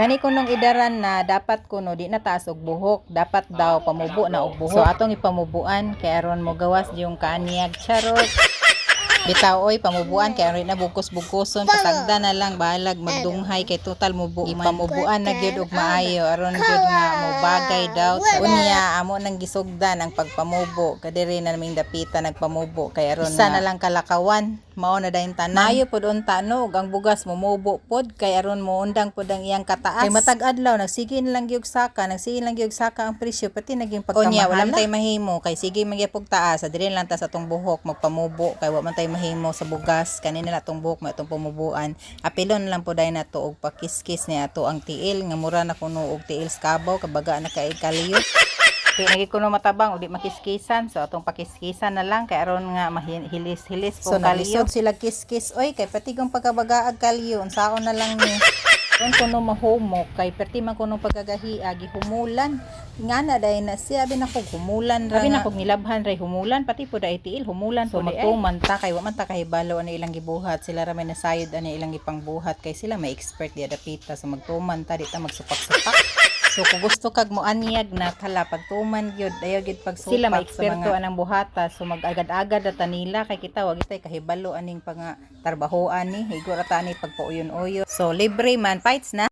Kani kunong idaran na dapat kuno di na taas og buhok, dapat daw pamubo na og buhok. So atong ipamubuan kay aron mo gawas yung kaniyag charot. Bitaw oy pamubuan kay aron na bugkos-bugkoson pasagda na lang bahalag magdunghay kay total mubo man. Ipamubuan na gyud og maayo aron gyud nga mo bagay daw. Sa unya amo nang gisugdan ang pagpamubo kadiri na naming dapita nagpamubo kay aron isa na lang kalakawan mao na dayon tanan. Maayo pod unta no ang bugas mumubo pod kay aron mo undang pod ang iyang kataas. Kay matag adlaw nagsige na lang gyud saka, nagsige lang gyud saka ang presyo pati naging pagkamahal. Unya wala man tay mahimo kay sige magyapog taas, adiri lang ta sa atong buhok magpamubo kay wa man tay mahimo sa bugas kanina na atong buhok may atong pamubuan. Apilon lang po dahil nato og pakiskis ni ato ang tiil nga mura na kuno og tiil skabaw kabaga na kay kaliyo. Kaya nagi kuno matabang udi makiskisan so atong pakiskisan na lang kay aron nga mahilis-hilis po so, kaliyo. sila kiskis oy kay pati kung pagkabagaag kaliyo unsaon na lang ni. Kung kuno mahumok kay perti man kuno pagkagahi agi humulan. Nga na dahil na siya bin ako humulan ra. Sabi na kog nilabhan ray humulan pati po dai tiil humulan so magtuman ta kay wa man ta kahibalo ano ilang gibuhat sila ra may nasayod ano ilang ipangbuhat kay sila may expert di adapita so magtuman ta di ta magsupak-supak. So kung gusto kag mo anyag na kala pagtuman gyud ayo gyud pagsupak sila may eksperto anang buhata. So magagad-agad ata nila kay kita wag itay kahibalo aning panga tarbahoan ni. Higo ra ta ni pagpauyon-uyo. So libre man fights na